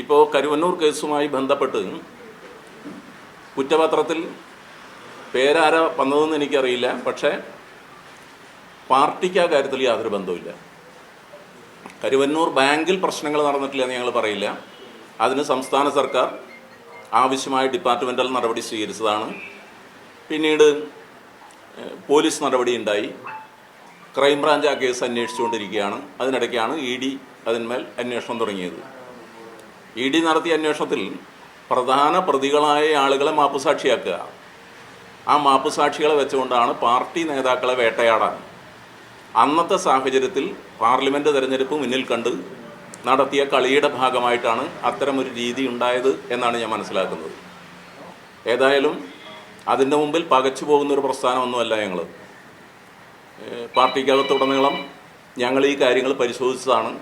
ഇപ്പോൾ കരുവന്നൂർ കേസുമായി ബന്ധപ്പെട്ട് കുറ്റപത്രത്തിൽ പേരാര വന്നതെന്ന് എനിക്കറിയില്ല. പക്ഷേ പാർട്ടിക്ക് ആ കാര്യത്തിൽ യാതൊരു ബന്ധവുമില്ല. കരുവന്നൂർ ബാങ്കിൽ പ്രശ്നങ്ങൾ നടന്നിട്ടില്ല എന്ന് ഞങ്ങൾ പറയില്ല. അതിന് സംസ്ഥാന സർക്കാർ ആവശ്യമായ ഡിപ്പാർട്ട്മെന്റൽ നടപടി സ്വീകരിച്ചതാണ്. പിന്നീട് പോലീസ് നടപടി ഉണ്ടായി. ക്രൈംബ്രാഞ്ച് ആ കേസ് അന്വേഷിച്ചുകൊണ്ടിരിക്കുകയാണ്. അതിനിടയ്ക്കാണ് ഇ ഡി അതിന്മേൽ അന്വേഷണം തുടങ്ങിയത്. ഇ ഡി നടത്തിയ അന്വേഷണത്തിൽ പ്രധാന പ്രതികളായ ആളുകളെ മാപ്പുസാക്ഷിയാക്കുക. ആ മാപ്പുസാക്ഷികളെ വെച്ചുകൊണ്ടാണ് പാർട്ടി നേതാക്കളെ വേട്ടയാടാൻ. അന്നത്തെ സാഹചര്യത്തിൽ പാർലമെന്റ് തെരഞ്ഞെടുപ്പ് മുന്നിൽ കണ്ട് നടത്തിയ കളിയുടെ ഭാഗമായിട്ടാണ് അത്തരമൊരു രീതി ഉണ്ടായത് എന്നാണ് ഞാൻ മനസ്സിലാക്കുന്നത്. ഏതായാലും അതിന്റെ മുമ്പിൽ പകച്ചു പോകുന്നൊരു പ്രസ്ഥാനമൊന്നുമല്ല ഞങ്ങൾ പാർട്ടിക്കകത്തുടനീളം ഞങ്ങൾ ഈ കാര്യങ്ങൾ പരിശോധിച്ചതാണ്.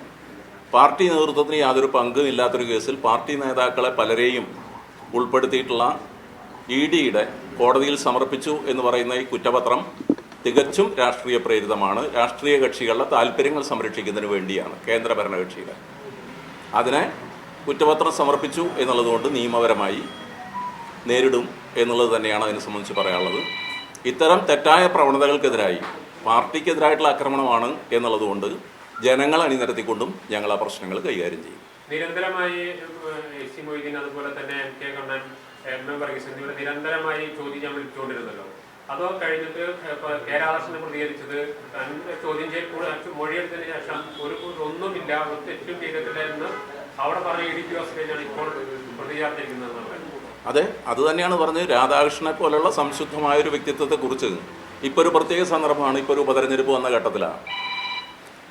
പാർട്ടി നേതൃത്വത്തിന് യാതൊരു പങ്കും ഇല്ലാത്തൊരു കേസിൽ പാർട്ടി നേതാക്കളെ പലരെയും ഉൾപ്പെടുത്തിയിട്ടുള്ള ഇ ഡിയുടെ കോടതിയിൽ സമർപ്പിച്ചു എന്ന് പറയുന്ന ഈ കുറ്റപത്രം തികച്ചും രാഷ്ട്രീയ പ്രേരിതമാണ്. രാഷ്ട്രീയ കക്ഷികളുടെ താല്പര്യങ്ങൾ സംരക്ഷിക്കുന്നതിന് വേണ്ടിയാണ് കേന്ദ്ര ഭരണകക്ഷിയുടെ. അതിനെ കുറ്റപത്രം സമർപ്പിച്ചു എന്നുള്ളതുകൊണ്ട് നിയമപരമായി നേരിടും എന്നുള്ളത് തന്നെയാണ് അതിനെ സംബന്ധിച്ച് പറയാനുള്ളത്. ഇത്തരം തെറ്റായ പ്രവണതകൾക്കെതിരായി പാർട്ടിക്കെതിരായിട്ടുള്ള ആക്രമണമാണ് എന്നുള്ളതുകൊണ്ട് ജനങ്ങൾ അണിനിരത്തിക്കൊണ്ടും ഞങ്ങൾ ആ പ്രശ്നങ്ങൾ കൈകാര്യം ചെയ്യും. നിരന്തരമായി സി മൊയ്തീൻ അതുപോലെ തന്നെ M K Kannan M M Varghese എന്നിവരെ നിരന്തരമായി ചോദ്യം ഞാൻ വിളിച്ചുകൊണ്ടിരുന്നല്ലോ. അതോ കഴിഞ്ഞിട്ട് ഇപ്പൊ കെ രാധാകൃഷ്ണൻ പ്രതികരിച്ചത് ചോദ്യം ചെയ്യൽ കൂടെ മൊഴിയെടുത്തതിന് ശേഷം ഒരു ഒന്നുമില്ല ഒരു തെറ്റും ചെയ്തിട്ടില്ല എന്ന് അവിടെ പറഞ്ഞ ഇ ഡി പി കഴിഞ്ഞാണ് ഇപ്പോൾ പ്രതിചാർത്തിരിക്കുന്നത് അതെ അത് തന്നെയാണ് പറഞ്ഞത് രാധാകൃഷ്ണനെ പോലുള്ള സംശുദ്ധമായ ഒരു വ്യക്തിത്വത്തെക്കുറിച്ച്. ഇപ്പോൾ ഒരു പ്രത്യേക സന്ദർഭമാണ് ഇപ്പോൾ ഒരു ഉപതെരഞ്ഞെടുപ്പ് വന്ന ഘട്ടത്തിലാണ്.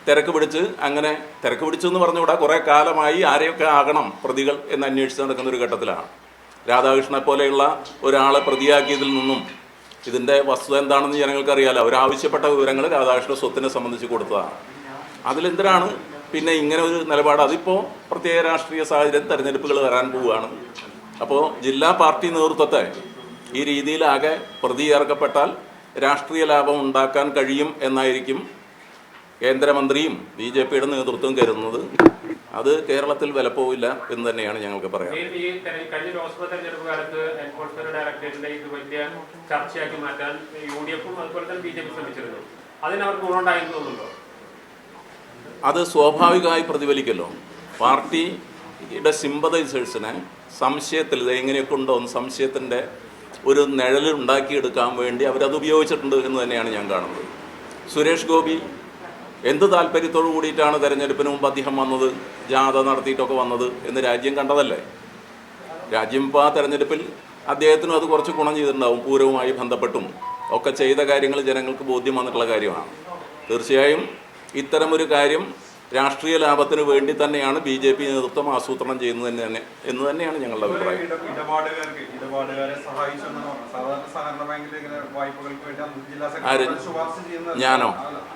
തിരക്ക് പിടിച്ച് അങ്ങനെ തിരക്ക് പിടിച്ചു എന്ന് പറഞ്ഞുകൂടാ. കുറേ കാലമായി ആരെയൊക്കെ ആകണം പ്രതികൾ എന്ന് അന്വേഷിച്ച് നടക്കുന്ന ഒരു ഘട്ടത്തിലാണ്. രാധാകൃഷ്ണനെ പോലെയുള്ള ഒരാളെ പ്രതിയാക്കിയതിൽ നിന്നും ഇതിന്റെ വസ്തുത എന്താണെന്ന് ജനങ്ങൾക്ക് അറിയാലോ അവരാവശ്യപ്പെട്ട വിവരങ്ങൾ രാധാകൃഷ്ണ സ്വത്തിനെ സംബന്ധിച്ച് കൊടുത്തതാണ്. അതിലെന്തിനാണ് പിന്നെ ഇങ്ങനെ ഒരു നിലപാട്? അതിപ്പോൾ പ്രത്യേക രാഷ്ട്രീയ സാഹചര്യം തെരഞ്ഞെടുപ്പുകൾ വരാൻ പോവുകയാണ്. അപ്പോൾ ജില്ലാ പാർട്ടി നേതൃത്വത്തെ ഈ രീതിയിലാകെ പ്രതി ഇറക്കപ്പെട്ടാൽ രാഷ്ട്രീയ ലാഭം ഉണ്ടാക്കാൻ കഴിയും എന്നായിരിക്കും കേന്ദ്രമന്ത്രിയും ബി ജെ പിയുടെ നേതൃത്വം കരുതുന്നത് അത് കേരളത്തിൽ വിലപ്പോവില്ല എന്ന് തന്നെയാണ് ഞങ്ങൾക്ക് പറയാം ഈ ഈ തെര- കഴിഞ്ഞ ലോക്സഭ തെരഞ്ഞെടുപ്പ് കാലത്ത് എൻഫോഴ്സ്മെന്റ് ഡയറക്ടറേറ്റിന്റെ ഇത് വലിയ ചർച്ചയാക്കി മാറ്റാൻ യു ഡി എഫും അതുപോലെ തന്നെ ബി ജെ പി ശ്രമിച്ചിരുന്നു. അതിന് അവർക്ക് ഗുണമുണ്ടായെന്ന് തോന്നുന്നുണ്ടോ? അത് സ്വാഭാവികമായി പ്രതിഫലിക്കല്ലോ. പാർട്ടിയുടെ സിമ്പതൈസേഴ്സിനെ സംശയത്തിൽ ഇത് എങ്ങനെയൊക്കെ ഉണ്ടോ എന്ന് സംശയത്തിന്റെ ഒരു നിഴലുണ്ടാക്കിയെടുക്കാൻ വേണ്ടി അവരത് ഉപയോഗിച്ചിട്ടുണ്ട് എന്ന് തന്നെയാണ് ഞാൻ കാണുന്നത്. സുരേഷ് ഗോപി എന്ത് താല്പര്യത്തോടു കൂടിയിട്ടാണ് തെരഞ്ഞെടുപ്പിന് മുമ്പ് അദ്ദേഹം വന്നത്? ജാഥ നടത്തിയിട്ടൊക്കെ വന്നത് എന്ന് രാജ്യം കണ്ടതല്ലേ? രാജ്യം ഇപ്പോൾ ആ തെരഞ്ഞെടുപ്പിൽ അദ്ദേഹത്തിനും അത് കുറച്ച് ഗുണം ചെയ്തിട്ടുണ്ടാവും. പൂരവുമായി ബന്ധപ്പെട്ടും ഒക്കെ ചെയ്ത കാര്യങ്ങൾ ജനങ്ങൾക്ക് ബോധ്യം വന്നിട്ടുള്ള കാര്യമാണ്. തീർച്ചയായും ഇത്തരമൊരു കാര്യം രാഷ്ട്രീയ ലാഭത്തിന് വേണ്ടി തന്നെയാണ് ബി ജെ പി നേതൃത്വം ആസൂത്രണം ചെയ്യുന്നത് തന്നെ എന്ന് തന്നെയാണ് ഞങ്ങളുടെ അഭിപ്രായം. ആര്? ഞാനോ?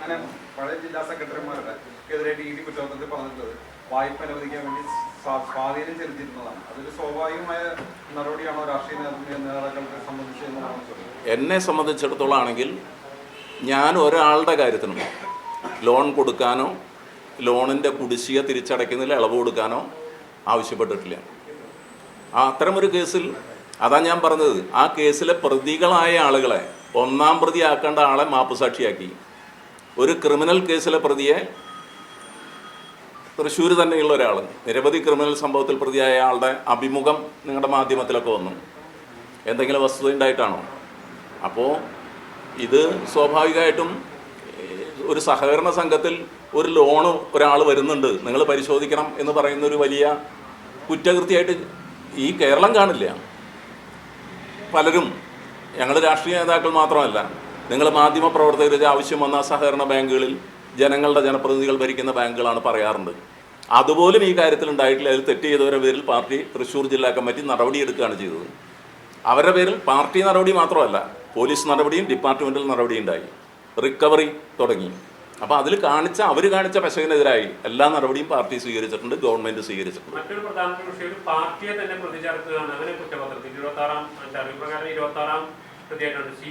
അങ്ങനെ പഴയ ജില്ലാ സെക്രട്ടറിമാരുടെ എതിരായിട്ട് ഡി ഡി കുറ്റപത്രത്തിൽ പറഞ്ഞിട്ടുള്ളത് വായ്പ അനുവദിക്കാൻ വേണ്ടി സ്വാ- സ്വാധീനം ചെലുത്തിയിരുന്നതാണ്. അതൊരു സ്വാഭാവികമായ നടപടിയാണോ രാഷ്ട്രീയ നേതാക്കളെ സംബന്ധിച്ച് എന്നെ സംബന്ധിച്ചിടത്തോളം ആണെങ്കിൽ ഞാൻ ഒരാളുടെ കാര്യത്തിനും ലോൺ കൊടുക്കാനോ ലോണിന്റെ കുടിശ്ശിക തിരിച്ചടയ്ക്കുന്നതിൽ ഇളവ് കൊടുക്കാനോ ആവശ്യപ്പെട്ടിട്ടില്ല. ആ അത്തരമൊരു കേസിൽ അതാ ഞാൻ പറഞ്ഞത്. ആ കേസിലെ പ്രതികളായ ആളുകളെ ഒന്നാം പ്രതിയാക്കേണ്ട ആളെ മാപ്പുസാക്ഷിയാക്കി. ഒരു ക്രിമിനൽ കേസിലെ പ്രതിയെ തൃശ്ശൂർ തന്നെയുള്ള ഒരാൾ നിരവധി ക്രിമിനൽ സംഭവത്തിൽ പ്രതിയായ ആളുടെ അഭിമുഖം നിങ്ങളുടെ മാധ്യമത്തിലൊക്കെ വന്നു. എന്തെങ്കിലും വസ്തുത ഉണ്ടായിട്ടാണോ? അപ്പോൾ ഇത് സ്വാഭാവികമായിട്ടും ഒരു സഹകരണ സംഘത്തിൽ ഒരു ലോണ് ഒരാൾ വരുന്നുണ്ട്. നിങ്ങൾ പരിശോധിക്കണം എന്ന് പറയുന്ന ഒരു വലിയ കുറ്റകൃത്യമായിട്ട് ഈ കേരളം കാണില്ല. പലരും ഞങ്ങൾ രാഷ്ട്രീയ നേതാക്കൾ മാത്രമല്ല നിങ്ങൾ മാധ്യമ പ്രവർത്തകർ ആവശ്യം വന്ന സഹകരണ ബാങ്കുകളിൽ ജനങ്ങളുടെ ജനപ്രതിനിധികൾ ഭരിക്കുന്ന ബാങ്കുകളാണ് പറയാറുണ്ട്. അതുപോലും ഈ കാര്യത്തിൽ ഉണ്ടായിട്ടില്ല. അതിൽ തെറ്റ് ചെയ്തവരുടെ പേരിൽ പാർട്ടി തൃശ്ശൂർ ജില്ലാ കമ്മിറ്റി നടപടിയെടുക്കുകയാണ് ചെയ്തത്. അവരുടെ പേരിൽ പാർട്ടി നടപടി മാത്രമല്ല പോലീസ് നടപടിയും ഡിപ്പാർട്ട്മെന്റൽ നടപടിയും ഉണ്ടായി. റിക്കവറി തുടങ്ങി. അപ്പോൾ അതിൽ കാണിച്ച അവർ കാണിച്ച പശകിനെതിരായി എല്ലാ നടപടിയും പാർട്ടി സ്വീകരിച്ചിട്ടുണ്ട് ഗവൺമെന്റ് സ്വീകരിച്ചിട്ടുണ്ട്. മറ്റൊരു പ്രധാനപ്പെട്ട വിഷയം പാർട്ടിയെ തന്നെ പ്രതി ചേർക്കുകയാണ് അങ്ങനെ കുറ്റപത്രത്തിൽ ഇരുപത്തി ആറാം ഇരുപത്തി ആറാം പ്രതിയായിട്ടുണ്ട്. സി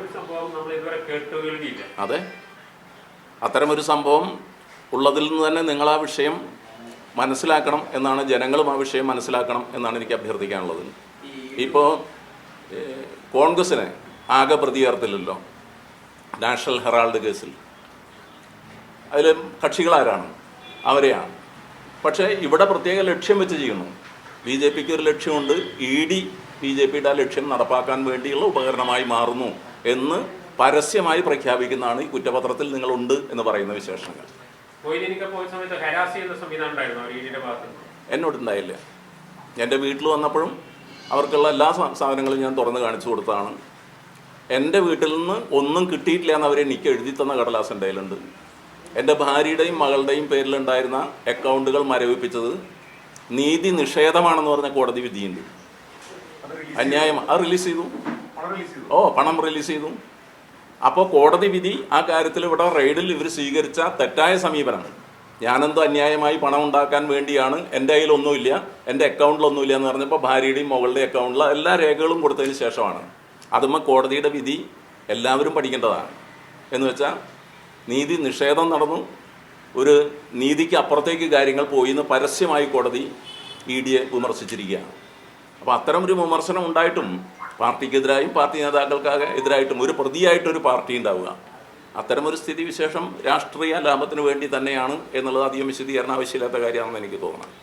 ഒരു സംഭവം നമ്മൾ ഇതുവരെ അതെ. അത്തരമൊരു സംഭവം ഉള്ളതിൽ നിന്ന് തന്നെ നിങ്ങൾ ആ വിഷയം മനസ്സിലാക്കണം എന്നാണ് ജനങ്ങളും ആ വിഷയം മനസ്സിലാക്കണം എന്നാണ് എനിക്ക് അഭ്യർത്ഥിക്കാനുള്ളത്. ഇപ്പോൾ കോൺഗ്രസിനെ ആകെ പ്രതി ചേർത്തില്ലല്ലോ നാഷണൽ ഹെറാൾഡ് കേസിൽ. അതിൽ കക്ഷികളാരാണ്? അവരെയാണ്. പക്ഷേ ഇവിടെ പ്രത്യേക ലക്ഷ്യം വെച്ച് ചെയ്യുന്നു. ബി ജെ പിക്ക് ഒരു ലക്ഷ്യമുണ്ട്. ഇ ഡി ബി ജെ പിയുടെ ആ ലക്ഷ്യം നടപ്പാക്കാൻ വേണ്ടിയുള്ള ഉപകരണമായി മാറുന്നു എന്ന് പരസ്യമായി പ്രഖ്യാപിക്കുന്നതാണ് ഈ കുറ്റപത്രത്തിൽ നിങ്ങളുണ്ട് എന്ന് പറയുന്ന നിന്ന് എന്നോടുണ്ടായില്ല എന്റെ വീട്ടിൽ വന്നപ്പോഴും അവർക്കുള്ള എല്ലാ സാധനങ്ങളും ഞാൻ തുറന്ന് കാണിച്ചു കൊടുത്തതാണ്. എന്റെ വീട്ടിൽ നിന്ന് ഒന്നും കിട്ടിയിട്ടില്ല എന്ന് അവരെ എനിക്ക് എഴുതി തന്ന കടലാസ് എന്റെ കയ്യിലുണ്ട്. എന്റെ ഭാര്യയുടെയും മകളുടെയും പേരിലുണ്ടായിരുന്ന അക്കൗണ്ടുകൾ മരവിപ്പിച്ചത് നീതി നിഷേധമാണെന്ന് പറഞ്ഞ കോടതി വിധിയുണ്ട്. അന്യായം. ആ റിലീസ് ചെയ്തു. ഓ പണം റിലീസ് ചെയ്തു. അപ്പോൾ കോടതി വിധി ആ കാര്യത്തിൽ ഇവിടെ റെയ്ഡിൽ ഇവർ സ്വീകരിച്ച തെറ്റായ സമീപനം ഞാനെന്തോ അന്യായമായി പണം ഉണ്ടാക്കാൻ വേണ്ടിയാണ് എന്റെ കയ്യിലൊന്നുമില്ല എന്റെ അക്കൗണ്ടിലൊന്നുമില്ല എന്ന് പറഞ്ഞപ്പോൾ ഭാര്യയുടെയും മകളുടെയും അക്കൗണ്ടിൽ എല്ലാ രേഖകളും കൊടുത്തതിന് ശേഷമാണ്. അതുമ്മ കോടതിയുടെ വിധി എല്ലാവരും പഠിക്കേണ്ടതാണ്. എന്ന് വെച്ചാൽ നീതി നിഷേധം നടന്നു. ഒരു നീതിക്ക് അപ്പുറത്തേക്ക് കാര്യങ്ങൾ പോയി എന്ന് പരസ്യമായി കോടതി ഇ ഡിയെ വിമർശിച്ചിരിക്കുകയാണ്. അപ്പോൾ അത്തരം ഒരു വിമർശനം ഉണ്ടായിട്ടും പാർട്ടിക്കെതിരായും പാർട്ടി നേതാക്കൾക്കാകെ എതിരായിട്ടും ഒരു പ്രതിയായിട്ടൊരു പാർട്ടി ഉണ്ടാവുക. അത്തരം ഒരു സ്ഥിതി വിശേഷം രാഷ്ട്രീയ ലാഭത്തിന് വേണ്ടി തന്നെയാണ് എന്നുള്ളത് അധികം വിശദീകരണം ആവശ്യമില്ലാത്ത കാര്യമാണെന്ന് എനിക്ക് തോന്നുന്നത്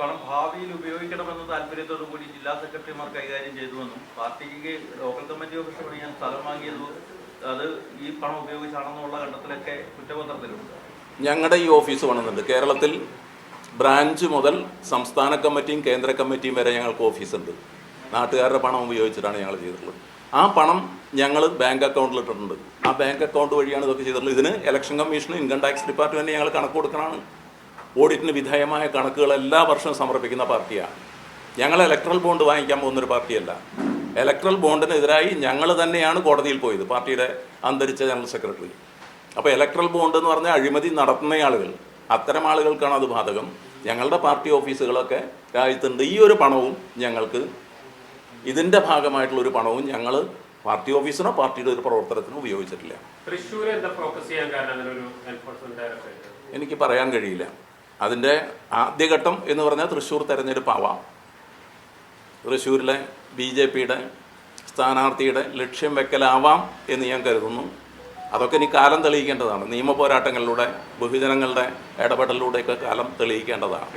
പണം ഭാവിയിൽ ഉപയോഗിക്കണമെന്ന താല്പര്യത്തോടു കൂടി ജില്ലാ സെക്രട്ടറിമാർ കൈകാര്യം ചെയ്തുവെന്നും പാർട്ടിക്ക് ലോക്കൽ കമ്മിറ്റി ഓഫീസ് പണിയാൻ സ്ഥലം വാങ്ങിയത് അത് ഈ പണം ഉപയോഗിച്ചാണെന്നുള്ള കണ്ടെത്തലൊക്കെ കുറ്റപത്രത്തിലുണ്ട്. ഞങ്ങളുടെ ഈ ഓഫീസ് പണിതുണ്ട് കേരളത്തിൽ ബ്രാഞ്ച് മുതൽ സംസ്ഥാന കമ്മിറ്റിയും കേന്ദ്ര കമ്മിറ്റിയും വരെ ഞങ്ങൾക്ക് ഓഫീസുണ്ട്. നാട്ടുകാരുടെ പണം ഉപയോഗിച്ചിട്ടാണ് ഞങ്ങൾ ചെയ്തിട്ടുള്ളത്. ആ പണം ഞങ്ങൾ ബാങ്ക് അക്കൗണ്ടിൽ ഇട്ടിട്ടുണ്ട്. ആ ബാങ്ക് അക്കൗണ്ട് വഴിയാണ് ഇതൊക്കെ ചെയ്തിട്ടുള്ളത്. ഇതിന് ഇലക്ഷൻ കമ്മീഷനും ഇൻകം ടാക്സ് ഡിപ്പാർട്ട്മെന്റ് ഞങ്ങൾ കണക്ക് കൊടുക്കണമാണ് ഓഡിറ്റിന് വിധേയമായ കണക്കുകൾ എല്ലാ വർഷവും സമർപ്പിക്കുന്ന പാർട്ടിയാണ്. ഞങ്ങൾ ഇലക്ട്രൽ ബോണ്ട് വാങ്ങിക്കാൻ പോകുന്നൊരു പാർട്ടിയല്ല. ഇലക്ട്രൽ ബോണ്ടിനെതിരായി ഞങ്ങൾ തന്നെയാണ് കോടതിയിൽ പോയത് പാർട്ടിയുടെ അന്തരിച്ച ജനറൽ സെക്രട്ടറി. അപ്പോൾ ഇലക്ട്രൽ ബോണ്ട് എന്ന് പറഞ്ഞാൽ അഴിമതി നടത്തുന്ന ആളുകൾ. അത്തരം ആളുകൾക്കാണ് അത് ബാധകം. ഞങ്ങളുടെ പാർട്ടി ഓഫീസുകളൊക്കെ രാജ്യത്തുണ്ട്. ഈ ഒരു പണവും ഞങ്ങൾക്ക് ഇതിന്റെ ഭാഗമായിട്ടുള്ള ഒരു പണവും ഞങ്ങൾ പാർട്ടി ഓഫീസിനോ പാർട്ടിയുടെ ഒരു പ്രവർത്തനത്തിനോ ഉപയോഗിച്ചിട്ടില്ല. എനിക്ക് പറയാൻ കഴിയില്ല. അതിന്റെ ആദ്യഘട്ടം എന്ന് പറഞ്ഞാൽ തൃശ്ശൂർ തെരഞ്ഞെടുപ്പാവാം തൃശ്ശൂരിലെ ബി ജെ പിയുടെ സ്ഥാനാർത്ഥിയുടെ ലക്ഷ്യം വെക്കലാവാം എന്ന് ഞാൻ കരുതുന്നു. അതൊക്കെ ഇനി കാലം തെളിയിക്കേണ്ടതാണ്. നിയമ പോരാട്ടങ്ങളിലൂടെ ബഹുജനങ്ങളുടെ ഇടപെടലിലൂടെയൊക്കെ കാലം തെളിയിക്കേണ്ടതാണ്.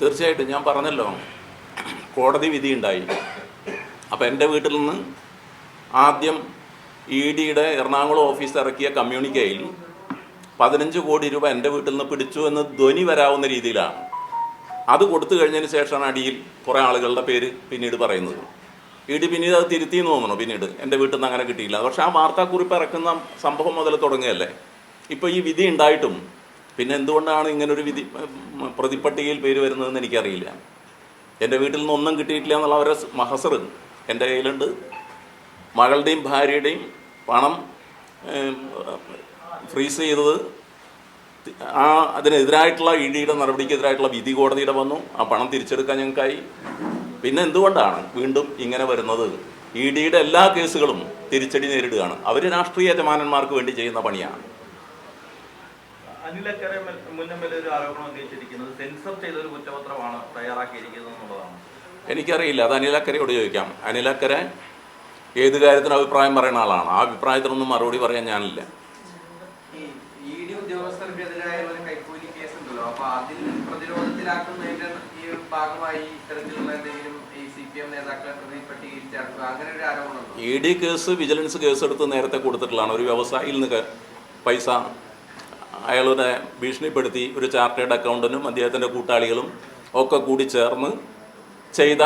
തീർച്ചയായിട്ടും ഞാൻ പറഞ്ഞല്ലോ കോടതി വിധിയുണ്ടായി. അപ്പോൾ എന്റെ വീട്ടിൽ നിന്ന് ആദ്യം ഇ ഡിയുടെ എറണാകുളം ഓഫീസ് ഇറക്കിയ കമ്മ്യൂണിക്കയിൽ പതിനഞ്ച് കോടി രൂപ എന്റെ വീട്ടിൽ നിന്ന് പിടിച്ചു എന്ന് ധ്വനി വരാവുന്ന രീതിയിലാണ്. അത് കൊടുത്തു കഴിഞ്ഞതിന് ശേഷമാണ് അടിയിൽ കുറേ ആളുകളുടെ പേര് പിന്നീട് പറയുന്നത്. ഇ ഡി പിന്നീട് അത് തിരുത്തി എന്ന് തോന്നുന്നു പിന്നീട്. എന്റെ വീട്ടിൽ നിന്ന് അങ്ങനെ കിട്ടിയില്ല. പക്ഷെ ആ വാർത്താക്കുറിപ്പ് ഇറക്കുന്ന സംഭവം മുതൽ തുടങ്ങുകയല്ലേ ഇപ്പോൾ ഈ വിധി ഉണ്ടായിട്ടും പിന്നെ എന്തുകൊണ്ടാണ് ഇങ്ങനൊരു വിധി പ്രതിപ്പട്ടികയിൽ പേര് വരുന്നതെന്ന് എനിക്കറിയില്ല. എന്റെ വീട്ടിൽ നിന്ന് ഒന്നും കിട്ടിയിട്ടില്ല എന്നുള്ള അവരെ മഹസർ എന്റെ കയ്യിലുണ്ട്. മകളുടെയും ഭാര്യയുടെയും പണം ഫ്രീസ് ചെയ്തത്. ആ അതിനെതിരായിട്ടുള്ള ഇ ഡിയുടെ നടപടിക്കെതിരായിട്ടുള്ള വിധി കോടതിയുടെ വന്നു. ആ പണം തിരിച്ചെടുക്കാൻ ഞങ്ങൾക്കായി. പിന്നെ എന്തുകൊണ്ടാണ് വീണ്ടും ഇങ്ങനെ വരുന്നത്? ഇ ഡിയുടെ എല്ലാ കേസുകളും തിരിച്ചടി നേരിടുകയാണ്. അവർ രാഷ്ട്രീയ യജമാനന്മാർക്ക് വേണ്ടി ചെയ്യുന്ന പണിയാണ്. അനിലക്കര ഒരു ആരോപണം ഉന്നയിച്ചിരിക്കുന്നത് സെൻസർ ചെയ്ത ഒരു കുറ്റപത്രമാണ് തയ്യാറാക്കിയിരിക്കുന്നത് എന്നുള്ളതാണ്. എനിക്കറിയില്ല. അത് അനിലക്കരയോട് ചോദിക്കാം. അനിലക്കര ഏത് കാര്യത്തിന് അഭിപ്രായം പറയുന്ന ആളാണ്. ആ അഭിപ്രായത്തിനൊന്നും മറുപടി പറയാൻ ഞാനില്ല. ഉദ്യോഗസ്ഥർക്കെതിരായ ഒരു കൈക്കൂലി കേസ് ഉണ്ടല്ലോ അപ്പൊ അതിൽ പ്രതിരോധത്തിലാക്കുന്നതിന്റെ ഈ ഭാഗമായി ഇത്തരത്തിലുള്ള എന്തെങ്കിലും ഈ സി പി എം നേതാക്കളെ പ്രതി പട്ടികയിൽ ചേർക്കുക അങ്ങനെ ഒരു ആരോപണം E D case vigilance case എടുത്ത് നേരത്തെ കൊടുത്തിട്ടുള്ളതാണ്. ഒരു വ്യവസായിയിൽ നിന്ന് പൈസ അയാളുടെ ഭീഷണിപ്പെടുത്തി ഒരു ചാർട്ടേഡ് അക്കൗണ്ടനും അദ്ദേഹത്തിന്റെ കൂട്ടാളികളും ഒക്കെ കൂടി ചേർന്ന് ചെയ്ത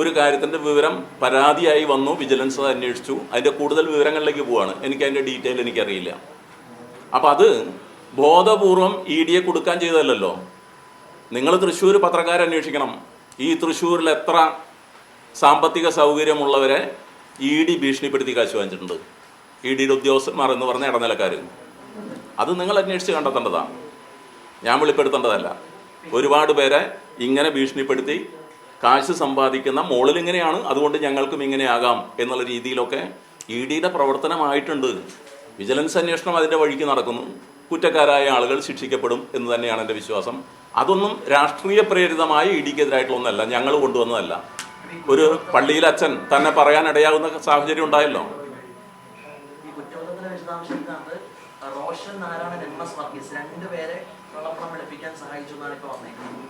ഒരു കാര്യത്തിന്റെ വിവരം പരാതിയായി വന്നു. വിജിലൻസ് അന്വേഷിച്ചു. അതിന്റെ കൂടുതൽ വിവരങ്ങളിലേക്ക് പോവാണ്. എനിക്ക് അതിന്റെ ഡീറ്റെയിൽ എനിക്കറിയില്ല. അപ്പം അത് ബോധപൂർവം ഇ ഡിയെ കൊടുക്കാൻ ചെയ്തതല്ലോ നിങ്ങൾ തൃശ്ശൂർ പത്രക്കാരെ അന്വേഷിക്കണം. ഈ തൃശ്ശൂരിൽ എത്ര സാമ്പത്തിക സൗകര്യമുള്ളവരെ ഇ ഡി ഭീഷണിപ്പെടുത്തി കാശ് വാങ്ങിച്ചിട്ടുണ്ട്. ഇ ഡിയുടെ ഉദ്യോഗസ്ഥന്മാർ എന്ന് പറഞ്ഞ ഇടനിലക്കാർ അത് നിങ്ങൾ അന്വേഷിച്ച് കണ്ടെത്തേണ്ടതാണ് ഞാൻ വെളിപ്പെടുത്തേണ്ടതല്ല. ഒരുപാട് പേരെ ഇങ്ങനെ ഭീഷണിപ്പെടുത്തി കാശ് സമ്പാദിക്കുന്ന മോളിൽ ഇങ്ങനെയാണ് അതുകൊണ്ട് ഞങ്ങൾക്കും ഇങ്ങനെയാകാം എന്നുള്ള രീതിയിലൊക്കെ ഇ ഡിയുടെ പ്രവർത്തനമായിട്ടുണ്ട്. വിജിലൻസ് അന്വേഷണം അതിന്റെ വഴിക്ക് നടക്കുന്നു. കുറ്റക്കാരായ ആളുകൾ ശിക്ഷിക്കപ്പെടും എന്ന് തന്നെയാണ് എന്റെ വിശ്വാസം. അതൊന്നും രാഷ്ട്രീയ പ്രേരിതമായ ഇ ഡിക്കെതിരായിട്ടുള്ള ഒന്നല്ല. ഞങ്ങൾ കൊണ്ടുവന്നതല്ല. ഒരു പള്ളിയിൽ അച്ഛൻ തന്നെ പറയാനിടയാകുന്ന സാഹചര്യം ഉണ്ടായല്ലോ. റോഷൻ നാരായണൻ എം എസ് വർഗീസ് രണ്ടുപേരെ കള്ളപ്പണം വെളുപ്പിക്കാൻ സഹായിച്ചു എന്നാണ് ഇപ്പൊ വന്നേക്കുന്നത്.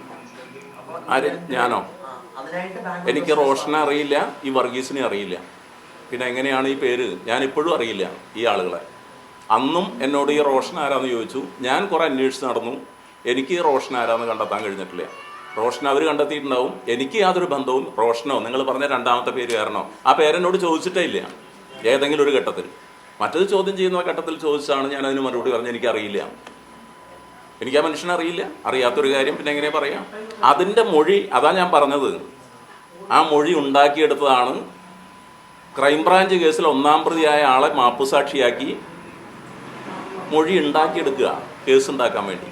അപ്പൊ ഈ ആര്? രണ്ട് ഞാനോ? എനിക്ക് റോഷനെ അറിയില്ല ഈ വർഗീസിനെ അറിയില്ല. പിന്നെ എങ്ങനെയാണ് ഈ പേര്? ഞാൻ ഇപ്പോഴും അറിയില്ല ഈ ആളുകളെ. അന്നും എന്നോട് ഈ റോഷൻ ആരാന്ന് ചോദിച്ചു. ഞാൻ കുറെ അന്വേഷിച്ച് നടന്നു. എനിക്ക് ഈ റോഷൻ ആരാന്ന് കണ്ടെത്താൻ കഴിഞ്ഞിട്ടില്ല. റോഷൻ അവർ കണ്ടെത്തിയിട്ടുണ്ടാവും. എനിക്ക് യാതൊരു ബന്ധവും റോഷനോ നിങ്ങൾ പറഞ്ഞ രണ്ടാമത്തെ പേര് കാരണോ ആ പേരെന്നോട് ചോദിച്ചിട്ടേ ഇല്ല. ഏതെങ്കിലും ഒരു ഘട്ടത്തിൽ. മറ്റത് ചോദ്യം ചെയ്യുന്ന ഘട്ടത്തിൽ ചോദിച്ചാണ് ഞാൻ അതിന് മറുപടി പറഞ്ഞ് എനിക്കറിയില്ല. എനിക്ക് ആ മനുഷ്യനെ അറിയില്ല. അറിയാത്തൊരു കാര്യം പിന്നെ എങ്ങനെ പറയാം? അതിന്റെ മൊഴി അതാ ഞാൻ പറഞ്ഞത്. ആ മൊഴി ഉണ്ടാക്കിയെടുത്തതാണ്. ക്രൈംബ്രാഞ്ച് കേസിൽ ഒന്നാം പ്രതിയായ ആളെ മാപ്പുസാക്ഷിയാക്കി. മൊഴി ഉണ്ടാക്കിയെടുക്കുക കേസ് ഉണ്ടാക്കാൻ വേണ്ടി.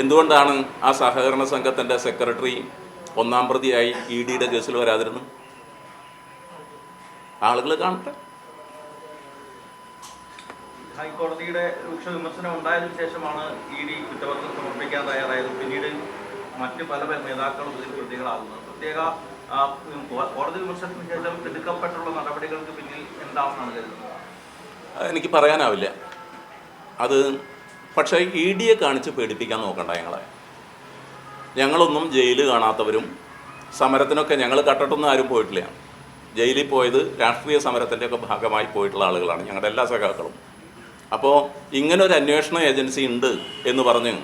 എന്തുകൊണ്ടാണ് ആ സഹകരണ സംഘത്തിന്റെ സെക്രട്ടറി ഒന്നാം പ്രതിയായി ഇ ഡിയുടെ കേസിൽ വരാതിരുന്നു ആളുകൾ കാണട്ടെ. ഹൈക്കോടതിയുടെ രൂക്ഷ വിമർശനം ഉണ്ടായതിനു ശേഷമാണ് ഇ ഡി കുറ്റപത്രം സമർപ്പിക്കാൻ തയ്യാറായത്. പിന്നീട് മറ്റ് പല നേതാക്കളും ഇതിൽ പ്രതികളാകുന്നത്. പ്രത്യേക കോടതി വിമർശനത്തിന് ശേഷം എടുക്കപ്പെട്ടുള്ള നടപടികൾക്ക് പിന്നിൽ എന്താണെന്നാണ് കരുതുന്നത്? എനിക്ക് പറയാനാവില്ല. അത് പക്ഷേ ഇ ഡിയെ കാണിച്ച് പേടിപ്പിക്കാൻ നോക്കണ്ട ഞങ്ങളെ. ഞങ്ങളൊന്നും ജയിൽ കാണാത്തവരും സമരത്തിനൊക്കെ ഞങ്ങൾ കട്ടട്ടൊന്നും ആരും പോയിട്ടില്ല. ജയിലിൽ പോയത് രാഷ്ട്രീയ സമരത്തിന്റെ ഒക്കെ ഭാഗമായി പോയിട്ടുള്ള ആളുകളാണ് ഞങ്ങളുടെ എല്ലാ സഖാക്കളും. അപ്പോൾ ഇങ്ങനെ ഒരു അന്വേഷണ ഏജൻസി ഉണ്ട് എന്ന് പറഞ്ഞ്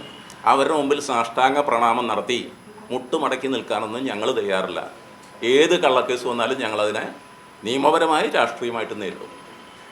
അവരുടെ മുമ്പിൽ സാഷ്ടാംഗ പ്രണാമം നടത്തി മുട്ടുമടക്കി നിൽക്കാനൊന്നും ഞങ്ങൾ തയ്യാറില്ല. ഏത് കള്ളക്കേസ് വന്നാലും ഞങ്ങളതിനെ നിയമപരമായി രാഷ്ട്രീയമായിട്ട് നേരിടും.